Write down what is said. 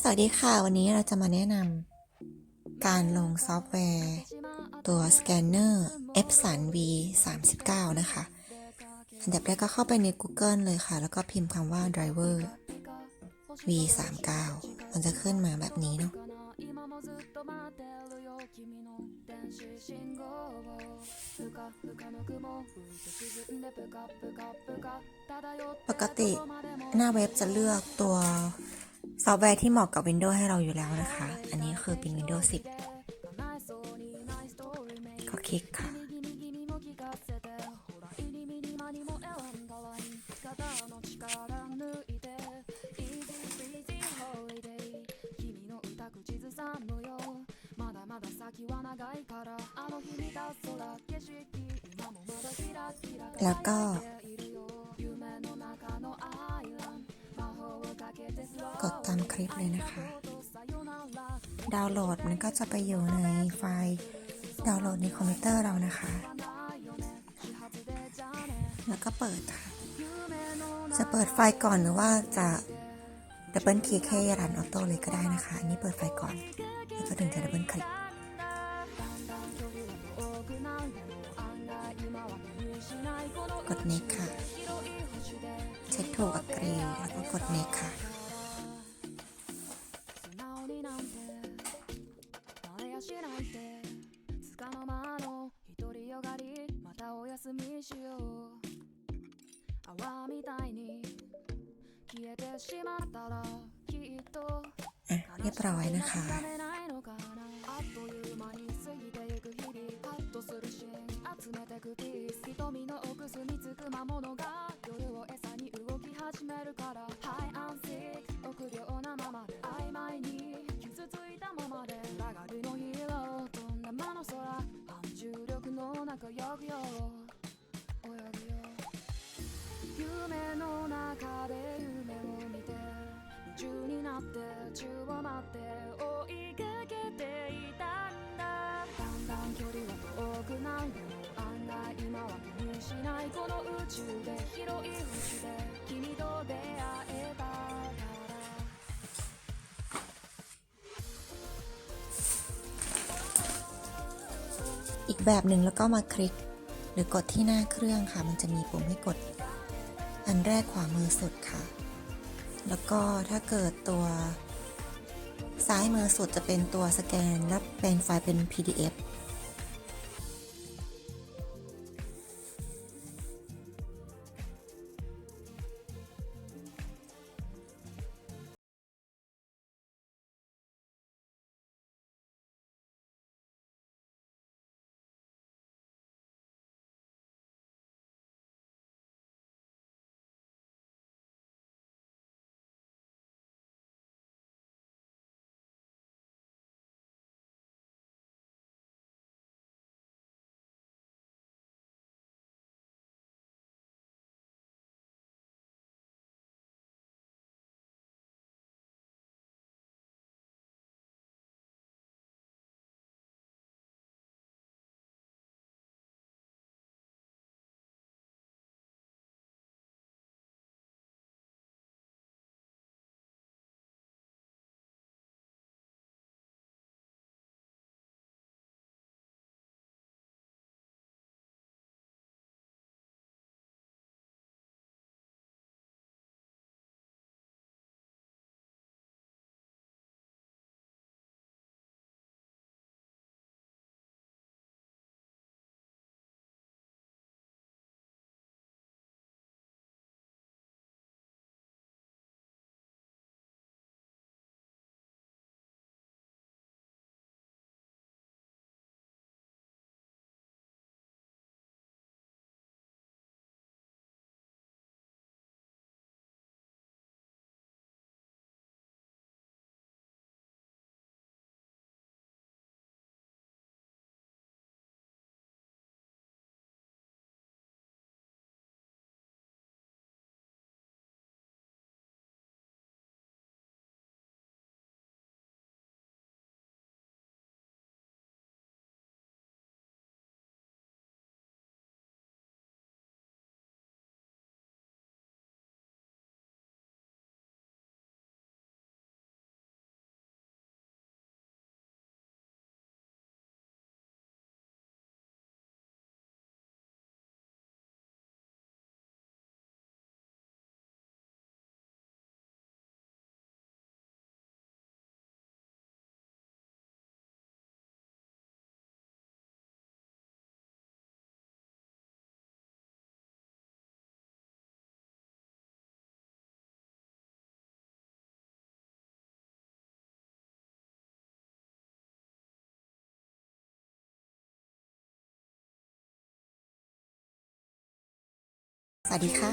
สวัสดีค่ะ วันนี้เราจะมาแนะนำการลงซอฟต์แวร์ ตัวสแกนเนอร์ Epson V 3 9นะคะ อันดับแรกก็เข้าไปใน Google เลยค่ะ แล้วก็พิมพ์คำว่า driver V 3 9มันจะขึ้นมาแบบนี้เนาะ ปกติหน้าเว็บจะเลือกตัวซอฟต์แวร์ที่เหมาะกับ Windows ให้เราอยู่แล้วนะคะ อันนี้คือเป็น Windows 10 ก็คลิกค่ะ แล้วก็ กดตามคลิปเลยนะคะ ดาวน์โหลดมันก็จะไปอยู่ในไฟล์ดาวน์โหลดในคอมพิวเตอร์เรานะคะ แล้วก็เปิดค่ะ จะเปิดไฟล์ก่อนหรือว่าจะดับเบิลคลิกให้รันออโต้เลยก็ได้นะคะ อันนี้เปิดไฟล์ก่อน แล้วก็ถึงจะดับเบิลคลิก กดนี้ค่ะ เช็คถูกกับกรีนแล้วก็กดนี้ค่ะเรียบร้อยนะคะ 魔物が夜を餌に動き始めるから。ハイアンシック臆病なままで曖昧に傷ついたままで。ラガリのヒーロー飛んだ真の空。反重力の中よくよ泳ぐよ。夢の中で夢を見て。夢中になって宙を待って追いかけ見失いこの宇宙で広い星で君と出会えたから อีกแบบหนึ่งแล้วก็มาคลิก หรือกดที่หน้าเครื่องค่ะ มันจะมีปุ่มให้กด อันแรกขวามือสุดค่ะ แล้วก็ถ้าเกิดตัวซ้ายมือสุดจะเป็นตัวสแกน และเป็นไฟล์เป็น PDF สวัสดีค่ะ